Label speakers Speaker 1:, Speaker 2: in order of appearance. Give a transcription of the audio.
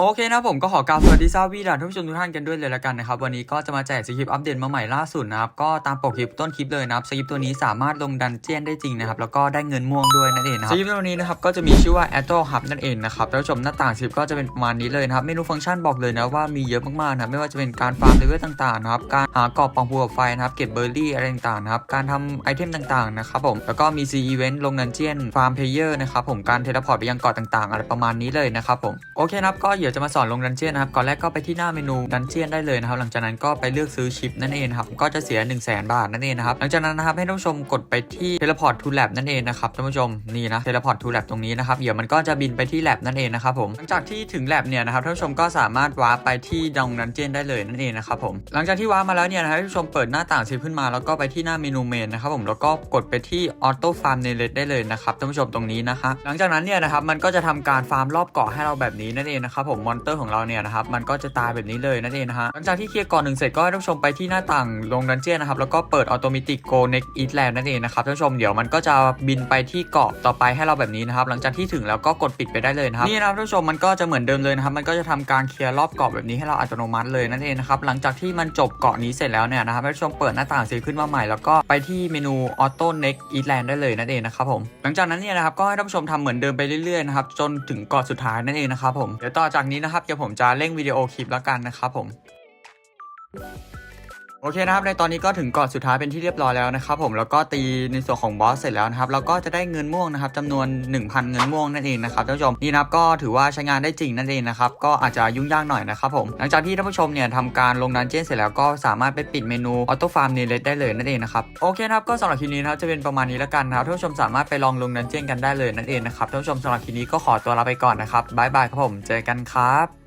Speaker 1: โอเคนะผมก็ขอกล่าวสวัสดีซาวีดาท่านผู้ชมทุกท่านกันด้วยเลยละกันนะครับ วันนี้ก็จะมาแจกสคริปต์อัปเดตมาใหม่ล่าสุดนะครับ ก็ตามปกคลิปต้นคลิปเลยนะครับสคริปต์ตัวนี้สามารถลงดันเจียนได้จริงนะครับ แล้วก็ได้เงินม่วงด้วยนั่นเองนะครับสคริปต์ตัวนี้นะครับก็จะมีชื่อว่า a t o Hub นั่นเองนะครับท่านผู้ชมหน้าต่างสคริปต์ก็จะเป็นประมาณนี้เลยนะครับเมนูฟังก์ชันบอกเลยนะว่ามีเยอะมากๆนะไม่ว่าจะเป็นการฟาร์มเลเวลต่างๆนะครับการหากรอบปองภูเขาไฟนะครับเก็บเบอร์รี่อะไรต่างๆนะครับการทำไอเทมต่างๆนะครับผมแล้วก็มี C Event ลงดันเจียนฟาร์มเพลเยอร์นะครับผมการเทเลพอร์ตไปยังเกาะต่างๆ อะไรประมาณนี้เลยนะครับผมโอเคนะครับก็เดี๋ยวจะมาสอนลงดันเจียนนะครับก่อนแรกก็ไปที่หน้าเมนูดันเจียนได้เลยนะครับหลังจากนั้นก็ไปเลือกซื้อชิปนั่นเองครับก็จะเสีย 1 0 0 0 0แบาทนั่นเองนะครับหลังจากนั้นนะครับให้ท่านผู้ชมกดไปที่เทเลพอร์ตทูแลนั่นเองนะครับท่านผู้ชมนี่นะเทเลพอร์ตทูแลตรงนี้นะครับเดี๋ยวมันก็จะบินไปที่แลบนั่นเองนะครับผมหลังจากที่ถึงแลบเนี่ยนะครับท่านผู้ชมก็สามารถวาร์ปไปที่ดงดันเจียนได้เลยนั่นเองนะครับผมหลังจากที่วาร์ปมาแล้วเนี่ยนะครับท่านผู้ชมเปิดหน้าต่างซิปขึ้นมาแล้วก็ไปที่หน้าเมนูเมนนะครับผมแล้วก็กดไปที่ออโต้ฟาร์มในเลดได้เลยนะครับท่านผู้ชมตรงนี้นะคะหลังจากนั้นเนี่ยนะครับมันก็จะทำการฟาร์มรอบเกาะให้เราแบบนี้นั่นเองนะครับผมมอนเตอร์ของเราเนี่ยนะครับมันก็จะตายแบบนี้เลยนั่นเองนะฮะหลังจากที่เคลียร์ก่อนหนึ่งเสร็จก็ให้ท่านผู้ชมไปที่หน้าต่างลงดันเจียนนะครับแล้วก็เปิดออโตเมติกโกเน็กอีทแลนด์นั่นเองนะครับท่านผู้ชมเดี๋ยวมันก็จะบินไปที่เกาะต่อไปให้เราแบบนี้นะครับหลังจากที่ถึงแล้วก็กดปิดไปได้เลยนะครับนี่นะครับท่านผู้ชมมันก็จะเหมือนเดิมเลยนะครับมันก็จะทำการเคลียร์รอบเกาะแบบนี้ให้เราอัตโนมัติเลยนั่นเองนะครับหลังจากที่มันจบเกาะนี้เสร็จแล้วเนี่ยนะครับท่านผู้ชมเปิดหน้าต่างซีขึ้นมาใหม่แล้วก็ไปที่เมนูออโต้เน็กอีทแลนด์ได้เลยนั่นเองนะครับผมหลังจากนั้นเนี่ยนะครับก็ให้ท่านผู้ชมทำเหมือนเดิมไปเรื่อยๆนะครับจนถึงเกาะสุดท้ายนั่นเองนะครับผมเดี๋ยวต่อจากนี้นะครับเดี๋ยวผมจะเร่งวิดีโอคลิปแล้วกันนะครับผม โอเคนะครับในตอนนี้ก็ถึงเกาะสุดท้ายเป็นที่เรียบร้อยแล้วนะครับผมแล้วก็ตีในส่วนของบอสเสร็จแล้วนะครับแล้วก็จะได้เงินม่วงนะครับจำนวน 1,000 เงินม่วงนั่นเองนะครับท่านผู้ชมนี่นะครับก็ถือว่าใช้งานได้จริงนั่นเองนะครับก็อาจจะยุ่งยากหน่อยนะครับผมหลังจากที่ท่านผู้ชมเนี่ยทำการลงดันเจี้ยนเสร็จแล้วก็สามารถไปปิดเมนูออโต้ฟาร์มเนเลสได้เลยนั่นเองนะครับโอเคนะครับก็สำหรับคลิปนี้นะครับจะเป็นประมาณนี้แล้วกันนะครับท่านผู้ชมสามารถไปลองลงดันเจี้ยนกันได้เลยนั่นเองนะครับท่านผู้ชมสำหรับคลิปนี้ก็ขอตัวลาไปก่อนนะครับบ๊ายบายครับผมเจอกันครับ